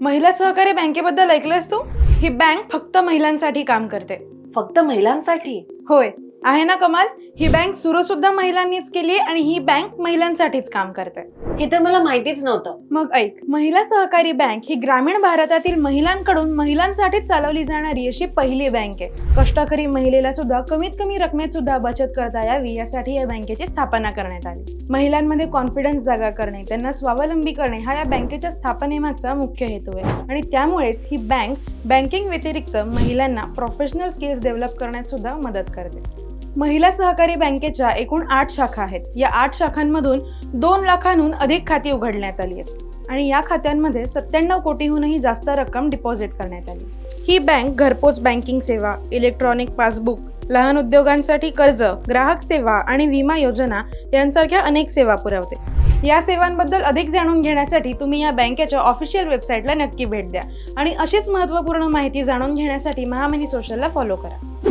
महिला सहकारी बँकेबद्दल ऐकलंस तू? ही बँक फक्त महिलांसाठी काम करते. फक्त महिलांसाठी? होय. आहे ना कमाल? ही बँक सुरू सुद्धा महिलांनीच केली आणि ही बँक महिलांसाठीच काम करते. हे तर मला माहितीच नव्हतं. मग ऐक महिला सहकारी बँक ही ग्रामीण भारतातील महिलांकडून महिलांसाठीच चालवली जाणारी अशी पहिली बँक आहे. कष्टकरी महिलेला सुद्धा कमीत कमी रकमेत सुद्धा बचत करता यावी यासाठी या बँकेची स्थापना करण्यात आली. महिलांमध्ये कॉन्फिडन्स जागा करणे त्यांना स्वावलंबी करणे हा या बँकेच्या स्थापनेमागचा मुख्य हेतू आहे. आणि त्यामुळेच ही बँक बँकिंग व्यतिरिक्त महिलांना प्रोफेशनल स्किल्स डेव्हलप करण्यात सुद्धा मदत करते. महिला सहकारी बँकेच्या एकूण आठ शाखा आहेत. या आठ शाखांमधून दोन लाखांहून अधिक खाती उघडण्यात आली आहेत. आणि या खात्यांमध्ये सत्त्याण्णव कोटीहूनही जास्त रक्कम डिपॉझिट करण्यात आली. ही बँक घरपोच बँकिंग सेवा इलेक्ट्रॉनिक पासबुक लहान उद्योगांसाठी कर्ज ग्राहक सेवा आणि विमा योजना यांसारख्या अनेक सेवा पुरवते. या सेवांबद्दल अधिक जाणून घेण्यासाठी तुम्ही या बँकेच्या ऑफिशियल वेबसाईटला नक्की भेट द्या. आणि अशीच महत्त्वपूर्ण माहिती जाणून घेण्यासाठी महामनी सोशलला फॉलो करा.